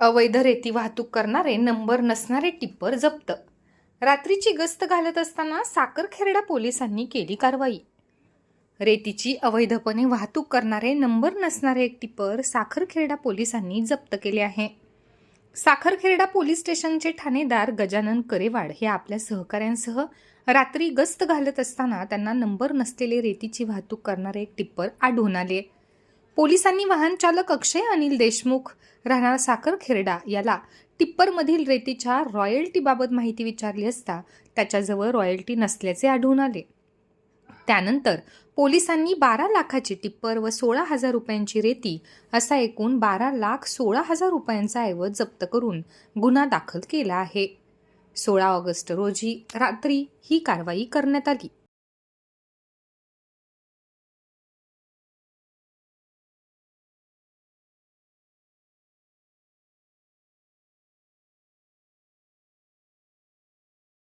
अवैध रेती वाहतूक करणारे नंबर नसणारे टिप्पर जप्त. रात्रीची गस्त घालत असताना साखरखेरडा पोलिसांनी केली कारवाई. रेतीची अवैधपणे वाहतूक करणारे नंबर नसणारे एक टिप्पर साखरखेरडा पोलिसांनी जप्त केले आहे. साखरखेरडा पोलीस स्टेशनचे ठाणेदार गजानन करेवाड हे आपल्या सहकाऱ्यांसह रात्री गस्त घालत असताना त्यांना नंबर नसलेले रेतीची वाहतूक करणारे एक टिप्पर आढळून आले. पोलिसांनी वाहन चालक अक्षय अनिल देशमुख राहणारा साखरखेरडा याला टिप्परमधील रेतीच्या रॉयल्टीबाबत माहिती विचारली असता त्याच्याजवळ रॉयल्टी नसल्याचे आढळून आले. त्यानंतर पोलिसांनी बारा लाखाची टिप्पर व सोळा हजार रुपयांची रेती असा एकूण बारा लाख सोळा हजार रुपयांचा ऐवज जप्त करून गुन्हा दाखल केला आहे. सोळा ऑगस्ट रोजी रात्री ही कारवाई करण्यात आली.